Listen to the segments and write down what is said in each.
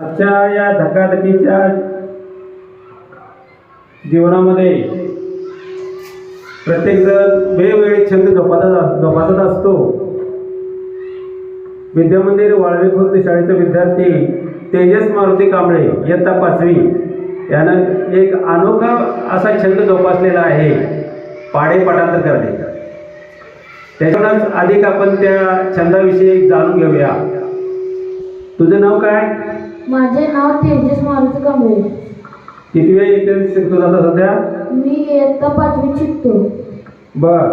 आजच्या या धकाधकीच्या जीवनामध्ये प्रत्येकजण वेगवेगळे छंद जोपासत जोपासत असतो. विद्यामंदिर वाळवे खुर्द शाळेचा विद्यार्थी तेजस मारुती कांबळे इयत्ता पाचवी यानं एक अनोखा असा छंद जोपासलेला आहे. पाडे पाठांतर करणे. त्याच्यातूनच अधिक आपण त्या छंदाविषयी जाणून घेऊया. तुझं नाव काय? माझे नाव तेजस मारुती कांबळे. किती वेळ इथे शिकतो आता सध्या? मी इयत्ता पाचवी शिकतो. बर.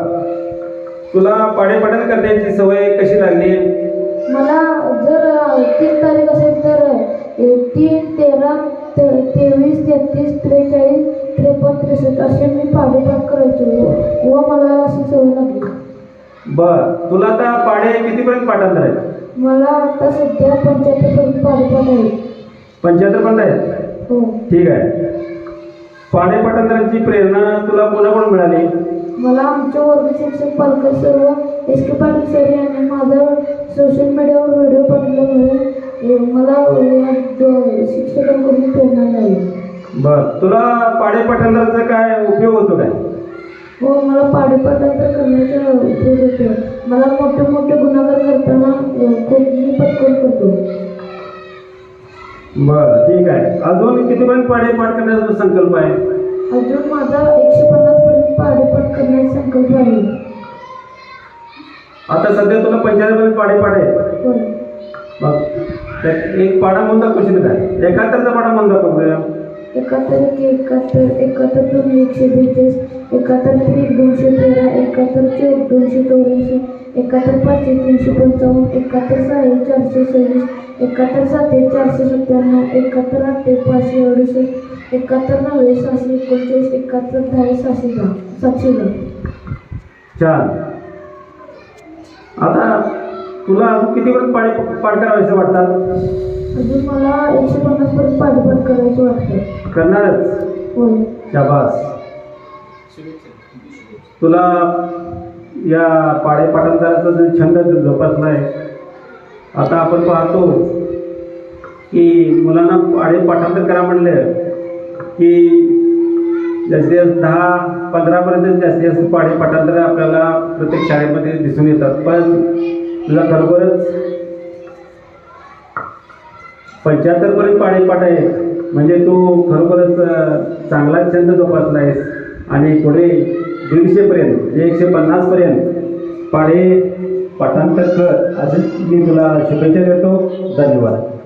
तुला पाडेपाठांतर करण्याची सवय कशी लागली? मला जर तीन तारीख असेल तर तीन तेरा ते तेवीस तेहतीस त्रेचाळीस त्रेपन्न त्रेसष्ट असे मी पाठोपाठ करायचो. व मला अशी सवय लागली. बर. तुला आता पाडे कितीपर्यंत पाठांतर आहेत मला आता सध्या आहे. पंच्याहत्तर पर्यंत आहेत हो. ठीक आहे. पाडे पाठांतराची प्रेरणा तुला कोणाकडून मिळाली? मला आमचे वर्ग शिक्षक पालकर सर्व एस के पाटील सर यांनी माझा सोशल मीडियावर व्हिडिओ पाठवल्यामुळे मला शिक्षकांकडून प्रेरणा मिळाली. बर. तुला पाडे पाठांतराचा काय उपयोग होतो काय? हो मला पाडेपाठांतर करण्याचा उपयोग होतो. मला मोठे मोठे गुन्हागार करताना खूप मी पटकन करतो. बर ठीक आहे. अजून कितीपर्यंत पाडे पाठ करण्याचा तुझा संकल्प आहे? अजून माझा एकशे पन्नास पर्यंत पाडेपाठ करण्याचा संकल्प आहे. आता सध्या तुला पंच्याहत्तर पर्यंत पाडे पाठ आहे होय एक पाडा म्हणून दाखवशील काय एकाहत्तरचा पाडा म्हणून दाखवूया एकाहत्तर एक एकाहत्तर एकाहत्तर दोन एकशे बेचाळीस एकाहत्तर तीन दोनशे तेरा एकाहत्तर चौक दोनशे चौऱ्याऐंशी एकाहत्तर पाचशे तीनशे पंचावन्न एकाहत्तर सहा चारशे सव्वीस एकाहत्तर सात चारशे सत्त्याण्णव एकाहत्तर आठ पाचशे अडुसष्ट एकाहत्तर नव्वे सहाशे एकोणचाळीस एकाहत्तर दहा सहाशे दहा सातशे दहा. छान. आता तुला कितीपर्यंत पाडे पाठ करावेसे वाटतात? अजून मला एकशे पन्नास पर्यंत पाठोपाठ करायचं वाटतं करणारच. शाबास. तुला या पाडे पाठांतराचा जो छंद जोपासला आहे. आता आपण पाहतो की मुलांना पाडे पाठांतर करा म्हणलं. की जास्तीत जास्त दहा पंधरापर्यंत जास्तीत जास्त पाडे पाठांतर आपल्याला प्रत्येक शाळेमध्ये दिसून येतात. पण तुला खरोखरच पंच्याहत्तरपर्यंत पाडेपाठ आहेत. म्हणजे तू खरोखरच चांगला छंद जोपासला आहेस आणि पुढे दीडशेपर्यंत म्हणजे एकशे पन्नासपर्यंत पाढे पाठांतर कर. असे मी तुला शुभेच्छा देतो. धन्यवाद.